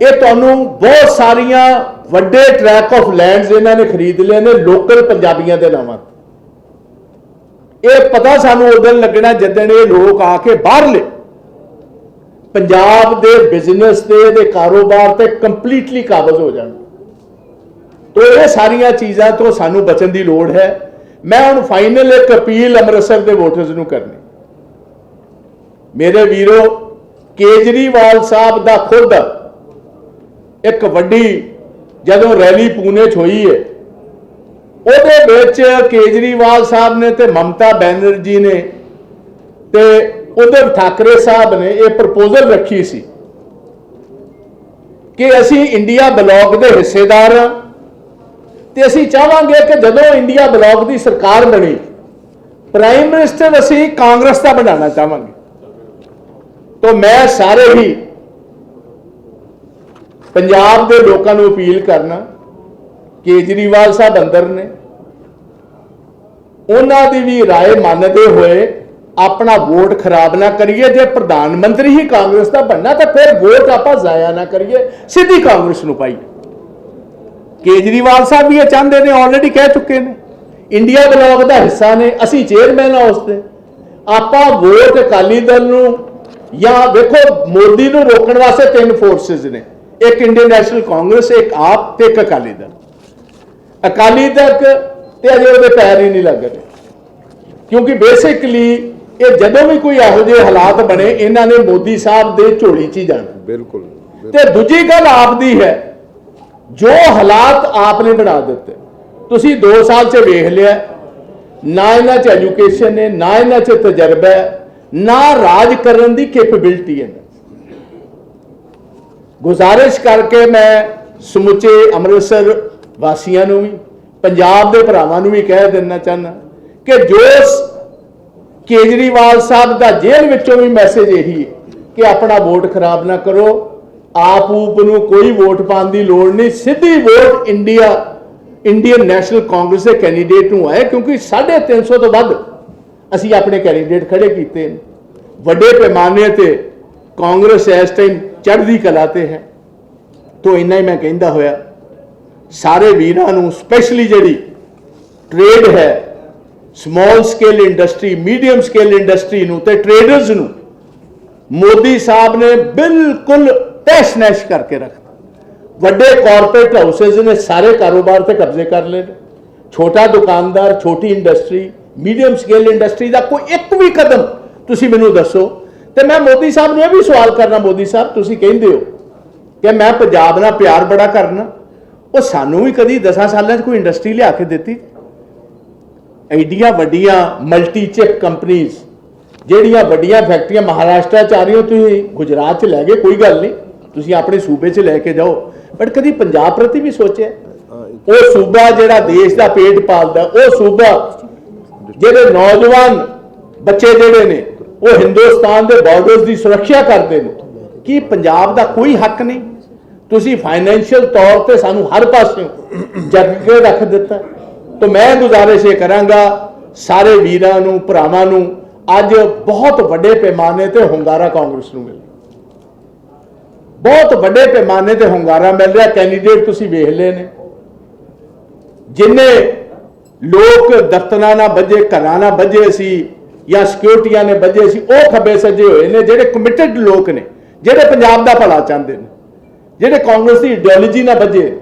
ਇਹ ਤੁਹਾਨੂੰ ਬਹੁਤ ਸਾਰੀਆਂ ਵੱਡੇ ਟਰੈਕ ਆਫ ਲੈਂਡਸ ਇਹਨਾਂ ਨੇ ਖਰੀਦ ਲਏ ਨੇ ਲੋਕਲ ਪੰਜਾਬੀਆਂ ਦੇ ਨਾਵਾਂ ਤੇ। ਇਹ ਪਤਾ ਸਾਨੂੰ ਉਦੋਂ ਲੱਗਣਾ ਜਦੋਂ ਇਹ ਲੋਕ ਆ ਕੇ ਬਾਹਰਲੇ ਪੰਜਾਬ ਦੇ ਬਿਜ਼ਨਸ ਤੇ ਦੇ ਕਾਰੋਬਾਰ ਤੇ ਕੰਪਲੀਟਲੀ ਕਾਬਜ਼ ਹੋ ਜਾਣ। ਤੋ ਇਹ ਸਾਰੀਆਂ ਚੀਜ਼ਾਂ ਤੋਂ ਸਾਨੂੰ ਬਚਣ ਦੀ ਲੋੜ ਹੈ। ਮੈਂ ਹੁਣ ਫਾਈਨਲ ਇੱਕ ਅਪੀਲ ਅੰਮ੍ਰਿਤਸਰ ਦੇ ਵੋਟਰਸ ਨੂੰ ਕਰਨੀ। ਮੇਰੇ ਵੀਰੋ, ਕੇਜਰੀਵਾਲ ਸਾਹਿਬ ਦਾ ਖੁਦ ਇੱਕ ਵੱਡੀ ਜਦੋਂ ਰੈਲੀ ਪੂਨੇ 'ਚ ਹੋਈ ਹੈ ਉਹਦੇ ਵਿੱਚ ਕੇਜਰੀਵਾਲ ਸਾਹਿਬ ਨੇ ਤੇ ਮਮਤਾ ਬੈਨਰਜੀ ਨੇ ਤੇ ਉਧਰ ਠਾਕਰੇ ਸਾਹਿਬ ਨੇ ਇਹ ਪ੍ਰਪੋਜ਼ਲ ਰੱਖੀ ਸੀ ਕਿ ਅਸੀਂ ਇੰਡੀਆ ਬਲੌਕ ਦੇ ਹਿੱਸੇਦਾਰ ਹਾਂ ਤੇ ਅਸੀਂ ਚਾਹਾਂਗੇ ਕਿ ਜਦੋਂ ਇੰਡੀਆ ਬਲੌਕ ਦੀ ਸਰਕਾਰ ਬਣੀ, ਪ੍ਰਾਈਮ ਮਿਨਿਸਟਰ ਅਸੀਂ ਕਾਂਗਰਸ ਦਾ ਬਣਾਉਣਾ ਚਾਹਾਂਗੇ। ਤੋਂ ਮੈਂ ਸਾਰੇ ਹੀ ਪੰਜਾਬ ਦੇ ਲੋਕਾਂ ਨੂੰ ਅਪੀਲ ਕਰਨਾ ਕੇਜਰੀਵਾਲ ਸਾਹਿਬ ਅੰਦਰ ਨੇ ਉਹਨਾਂ ਦੀ ਵੀ رائے ਮੰਨਦੇ ਹੋਏ ਆਪਣਾ ਵੋਟ ਖਰਾਬ ਨਾ ਕਰੀਏ ਜੇ ਪ੍ਰਧਾਨ ਮੰਤਰੀ ਹੀ ਕਾਂਗਰਸ ਦਾ ਬਣਨਾ ਤਾਂ ਫਿਰ ਵੋਟ ਆਪਾਂ ਜ਼ਾਇਆ ਨਾ ਕਰੀਏ ਸਿੱਧੀ ਕਾਂਗਰਸ ਨੂੰ ਪਾਈਏ ਕੇਜਰੀਵਾਲ ਸਾਹਿਬ ਵੀ ਇਹ ਚਾਹੁੰਦੇ ਨੇ ਆਲਰੇਡੀ ਕਹਿ ਚੁੱਕੇ ਨੇ ਇੰਡੀਆ ਬਲੌਕ ਦਾ ਹਿੱਸਾ ਨੇ ਅਸੀਂ ਚੇਅਰਮੈਨ ਆ ਉਸ ਦੇ ਆਪਾਂ ਵੋਟ ਅਕਾਲੀ ਦਲ ਨੂੰ ਜਾਂ ਵੇਖੋ ਮੋਦੀ ਨੂੰ ਰੋਕਣ ਵਾਸਤੇ ਤਿੰਨ ਫੋਰਸਸ ਨੇ। ਇੱਕ ਇੰਡੀਅਨ ਨੈਸ਼ਨਲ ਕਾਂਗਰਸ ਇੱਕ ਆਪ ਤੇ ਇੱਕ ਅਕਾਲੀ ਦਲ। ਅਕਾਲੀ ਦਲ ਤੇ ਅਜੇ ਉਹਦੇ ਪੈਰ ਹੀ ਨਹੀਂ ਲੱਗ ਰਹੇ। ਕਿਉਂਕਿ ਬੇਸਿਕਲੀ ਇਹ ਜਦੋਂ ਵੀ ਕੋਈ ਇਹੋ ਜਿਹੇ ਹਾਲਾਤ ਬਣੇ ਇਹਨਾਂ ਨੇ ਮੋਦੀ ਸਾਹਿਬ ਦੇ ਝੋਲੀ 'ਚ ਹੀ ਜਾਣਾ। ਬਿਲਕੁਲ ਤੇ ਦੂਜੀ ਗੱਲ ਆਪ ਦੀ ਹੈ ਜੋ ਹਾਲਾਤ ਆਪ ਨੇ ਬਣਾ ਦਿੱਤੇ। ਤੁਸੀਂ 2 ਸਾਲ 'ਚ ਵੇਖ ਲਿਆ ਨਾ ਇਹਨਾਂ 'ਚ ਐਜੂਕੇਸ਼ਨ ਹੈ ਨਾ ਇਹਨਾਂ 'ਚ ਤਜਰਬਾ ਹੈ। ਨਾ ਰਾਜ ਕਰਨ ਦੀ ਕੈਪੇਬਿਲਿਟੀ ਹੈ। ਗੁਜ਼ਾਰਿਸ਼ ਕਰਕੇ ਮੈਂ ਸਮੁੱਚੇ ਅੰਮ੍ਰਿਤਸਰ ਵਾਸੀਆਂ ਨੂੰ ਵੀ, ਪੰਜਾਬ ਦੇ ਭਰਾਵਾਂ ਨੂੰ ਵੀ ਕਹਿ ਦੇਣਾ ਚਾਹੁੰਦਾ ਕਿ ਜੋ ਕੇਜਰੀਵਾਲ ਸਾਹਿਬ ਦਾ ਜੇਲ੍ਹ ਵਿੱਚੋਂ ਵੀ ਮੈਸੇਜ ਇਹੀ ਹੈ ਕਿ ਆਪਣਾ ਵੋਟ ਖਰਾਬ ਨਾ ਕਰੋ। ਆਪ ਊਪ ਨੂੰ ਕੋਈ ਵੋਟ ਪਾਉਣ ਦੀ ਲੋੜ ਨਹੀਂ। ਸਿੱਧੀ vote India Indian National Congress ਦੇ ਕੈਂਡੀਡੇਟ ਨੂੰ ਆਏ, ਕਿਉਂਕਿ 350 ਤੋਂ ਵੱਧ ਅਸੀਂ ਆਪਣੇ ਕੈਂਡੀਡੇਟ ਖੜੇ ਕੀਤੇ ਨੇ। ਵੱਡੇ ਪੈਮਾਨੇ ਤੇ ਕਾਂਗਰਸ ਇਸ ਟਾਈਮ ਚੜ੍ਹਦੀ ਕਲਾ ਤੇ ਹੈ। ਤੋਂ ਇੰਨਾ ਹੀ ਮੈਂ ਕਹਿੰਦਾ ਹੋਇਆ, ਸਾਰੇ ਵੀਰਾਂ ਨੂੰ ਸਪੈਸ਼ਲੀ ਜਿਹੜੀ ਟ੍ਰੇਡ ਹੈ small scale industry medium scale industry ਨੂੰ ਤੇ ਟ੍ਰੇਡਰਸ ਨੂੰ, ਮੋਦੀ ਸਾਹਿਬ ਨੇ ਬਿਲਕੁਲ ਤਹਿਸ ਨਹਿਸ਼ ਕਰਕੇ ਰੱਖਤਾ। ਵੱਡੇ ਕਾਰਪੋਰੇਟ ਹਾਊਸਸ ਨੇ ਸਾਰੇ ਕਾਰੋਬਾਰ ਤੇ ਕਬਜ਼ੇ ਕਰ ਲਏ ਨੇ। ਛੋਟਾ ਦੁਕਾਨਦਾਰ, ਛੋਟੀ ਇੰਡਸਟਰੀ ਮੀਡੀਅਮ ਸਕੇਲ ਇੰਡਸਟਰੀ ਦਾ ਕੋਈ ਇੱਕ ਵੀ ਕਦਮ ਤੁਸੀਂ ਮੈਨੂੰ ਦੱਸੋ। ਤੇ ਮੈਂ ਮੋਦੀ ਸਾਹਿਬ ਨੂੰ ਇਹ ਵੀ ਸਵਾਲ ਕਰਨਾ, ਮੋਦੀ ਸਾਹਿਬ, ਤੁਸੀਂ ਕਹਿੰਦੇ ਹੋ ਕਿ ਮੈਂ ਪੰਜਾਬ ਨਾਲ ਪਿਆਰ ਬੜਾ ਕਰਨਾ। ਉਹ ਸਾਨੂੰ ਵੀ ਕਦੀ 10 ਸਾਲਾਂ 'ਚ ਕੋਈ ਇੰਡਸਟਰੀ ਲਿਆ ਕੇ ਦਿੱਤੀ? ਐਡੀਆਂ ਵੱਡੀਆਂ ਮਲਟੀ ਚਿਪ ਕੰਪਨੀਆਂ ਜਿਹੜੀਆਂ ਵੱਡੀਆਂ ਫੈਕਟਰੀਆਂ ਮਹਾਰਾਸ਼ਟਰ ਚ ਆ ਰਹੀਆਂ, ਤੁਸੀਂ ਗੁਜਰਾਤ ਚ ਲੈ ਗਏ, ਕੋਈ ਗੱਲ ਨਹੀਂ। ਤੁਸੀਂ ਆਪਣੇ ਸੂਬੇ ਚ ਲੈ ਕੇ ਜਾਓ। ਬਟ ਕਦੀ ਪੰਜਾਬ ਪ੍ਰਤੀ ਵੀ ਸੋਚਿਆ? ਉਹ ਸੂਬਾ ਜਿਹੜਾ ਦੇਸ਼ ਦਾ ਪੇਟ ਪਾਲਦਾ, ਉਹ ਸੂਬਾ ਜਿਹੜੇ ਨੌਜਵਾਨ ਬੱਚੇ ਜਿਹੜੇ ਨੇ, ਉਹ ਹਿੰਦੁਸਤਾਨ ਦੇ ਬਾਰਡਰਸ ਦੀ ਸੁਰੱਖਿਆ ਕਰਦੇ ਨੇ। ਕੀ ਪੰਜਾਬ ਦਾ ਕੋਈ ਹੱਕ ਨਹੀਂ? ਤੁਸੀਂ ਫਾਈਨੈਂਸ਼ੀਅਲ ਤੌਰ ਤੇ ਸਾਨੂੰ ਹਰ ਪਾਸਿਓਂ ਜੱਗ ਕੇ ਰੱਖ ਦਿੱਤਾ। ਤਾਂ ਮੈਂ ਗੁਜ਼ਾਰਿਸ਼ ਇਹ ਕਰਾਂਗਾ, ਸਾਰੇ ਵੀਰਾਂ ਨੂੰ, ਭਰਾਵਾਂ ਨੂੰ, ਅੱਜ ਬਹੁਤ ਵੱਡੇ ਪੈਮਾਨੇ ਤੇ ਹੁੰਗਾਰਾ ਕਾਂਗਰਸ ਨੂੰ ਮਿਲ ਬਹੁਤ ਵੱਡੇ ਪੈਮਾਨੇ ਤੇ ਹੁੰਗਾਰਾ ਮਿਲ ਰਿਹਾ, ਕੈਂਡੀਡੇਟ ਤੁਸੀਂ ਵੇਖ ਲਏ ਨੇ। ਜਿੰਨੇ ਲੋਕ ਦਫ਼ਤਰਾਂ ਨਾਲ ਵੱਜੇ ਘਰਾਂ ਨਾਲ ਵੱਜੇ ਸੀ ਜਾਂ ਸਿਕਿਉਰਟੀਆਂ ਨੇ ਵੱਜੇ ਸੀ, ਉਹ ਖੱਬੇ ਸੱਜੇ ਹੋਏ ਨੇ, ਜਿਹੜੇ ਕਮਿਟਡ ਲੋਕ ਨੇ, ਜਿਹੜੇ ਪੰਜਾਬ ਦਾ ਭਲਾ ਚਾਹੁੰਦੇ ਨੇ, ਜਿਹੜੇ ਕਾਂਗਰਸ ਦੀ ਆਈਡੀਓਲੋਜੀ ਨਾਲ ਵੱਜੇ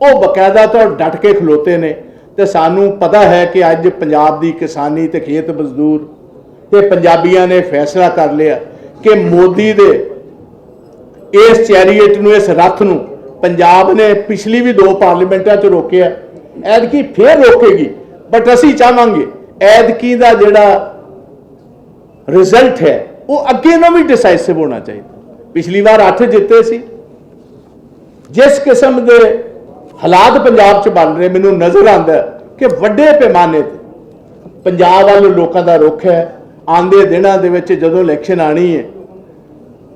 ਉਹ ਬਕਾਇਦਾ ਤੌਰ ਡਟ ਕੇ ਖਲੋਤੇ ਨੇ ਤੇ ਸਾਨੂੰ ਪਤਾ ਹੈ ਕਿ ਅੱਜ ਪੰਜਾਬ ਦੀ ਕਿਸਾਨੀ ਤੇ ਖੇਤ ਮਜ਼ਦੂਰ ਤੇ ਪੰਜਾਬੀਆਂ ਨੇ ਫੈਸਲਾ ਕਰ ਲਿਆ ਕਿ ਮੋਦੀ ਦੇ ਇਸ ਚੈਰੀਅਟ ਨੂੰ, ਇਸ ਰੱਥ ਨੂੰ ਪੰਜਾਬ ਨੇ ਪਿਛਲੀ ਵੀ ਦੋ ਪਾਰਲੀਮੈਂਟਾਂ 'ਚ ਰੋਕਿਆ ਐਦਕੀ ਫੇਰ ਰੋਕੇਗੀ ਬਟ ਅਸੀਂ ਚਾਹਾਂਗੇ ਐਦਕੀ ਦਾ ਜਿਹੜਾ ਰਿਜ਼ਲਟ ਹੈ, ਉਹ ਅੱਗੇ ਨੂੰ ਵੀ ਡਿਸਾਈਸਿਵ ਹੋਣਾ ਚਾਹੀਦਾ। ਪਿਛਲੀ ਵਾਰ 8 ਜਿੱਤੇ ਸੀ। ਜਿਸ ਕਿਸਮ ਦੇ ਹਾਲਾਤ ਪੰਜਾਬ 'ਚ ਬਣ ਰਹੇ, ਮੈਨੂੰ ਨਜ਼ਰ ਆਉਂਦਾ ਕਿ ਵੱਡੇ ਪੈਮਾਨੇ ਤੇ ਪੰਜਾਬ ਵੱਲ ਲੋਕਾਂ ਦਾ ਰੁਖ ਹੈ। ਆਂਦੇ ਦਿਨਾਂ ਦੇ ਵਿੱਚ ਜਦੋਂ ਇਲੈਕਸ਼ਨ ਆਣੀ ਹੈ,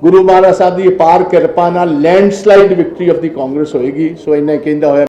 ਗੁਰੂ ਮਹਾਰਾਜ ਸਾਹਿਬ ਦੀ ਅਪਾਰ ਕਿਰਪਾ ਨਾਲ landslide victory of the Congress ਹੋਏਗੀ। ਸੋ ਇੰਨਾ ਹੀ ਕਹਿੰਦਾ ਹੋਇਆ।